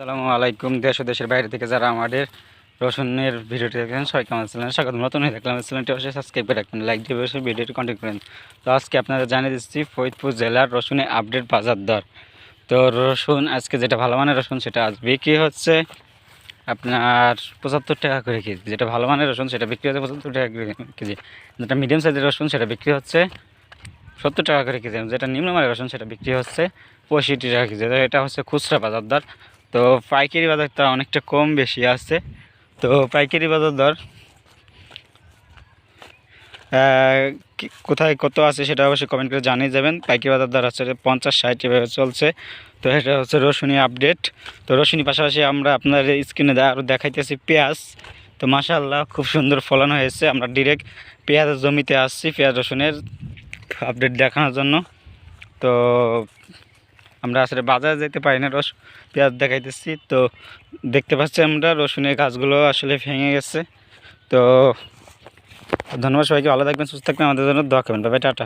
আসসালামু আলাইকুম, দেশ দেশের বাইরে থেকে যারা আমাদের রসুনের ভিডিওটি দেখেন সবাই কেমন ছিলেন স্বাগত নতুন হয়ে দেখলাম চ্যানেলটি অবশ্যই সাবস্ক্রাইব করে রাখবেন লাইক দিয়ে অবশ্যই ভিডিওটি কন্টিনিউ করেন। তো আজকে আপনারা জানিয়ে দিচ্ছি, ফরিদপুর জেলার রসুনের আপডেট বাজার দর। তো রসুন, আজকে যেটা ভালো মানের রসুন, সেটা আজ বিক্রি হচ্ছে আপনার পঁচাত্তর টাকা করে কেজি। যেটা ভালো মানের রসুন, সেটা বিক্রি হচ্ছে পঁচাত্তর টাকা করে কেজি। যেটা মিডিয়াম সাইজের রসুন, সেটা বিক্রি হচ্ছে সত্তর টাকা করে কেজি। যেটা নিম্নমানের রসুন, সেটা বিক্রি হচ্ছে পঁয়ষট্টি টাকা কেজি। তো এটা হচ্ছে খুচরা বাজার দর। তো পাইকারি বাজারটা অনেকটা কম বেশি আছে। তো পাইকারি বাজার দর কোথায় কত আছে সেটা অবশ্যই কমেন্ট করে জানিয়ে যাবেন। পাইকারি বাজার দর হচ্ছে পঞ্চাশ ষাট এভাবে চলছে। তো এটা হচ্ছে রসুনি আপডেট তো রসুনি পাশাপাশি আমরা আপনার স্ক্রিনে আরও দেখাইতেছি পেঁয়াজ। তো মাশাআল্লাহ খুব সুন্দর ফলন হয়েছে। আমরা ডিরেক্ট পেঁয়াজের জমিতে আসছি, পেঁয়াজ রসুনের আপডেট দেখানোর জন্য। তো আমরা আসলে বাজারে যেতে পারি না, রস পেঁয়াজ দেখাইতেছি। তো দেখতে পাচ্ছি আমরা, রসুনের গাছগুলো আসলে ভেঙে গেছে। তো ধন্যবাদ সবাইকে, ভালো থাকবেন, সুস্থ থাকবেন। আমাদের জন্য দোয়া করবেন। বাবাই টাটা।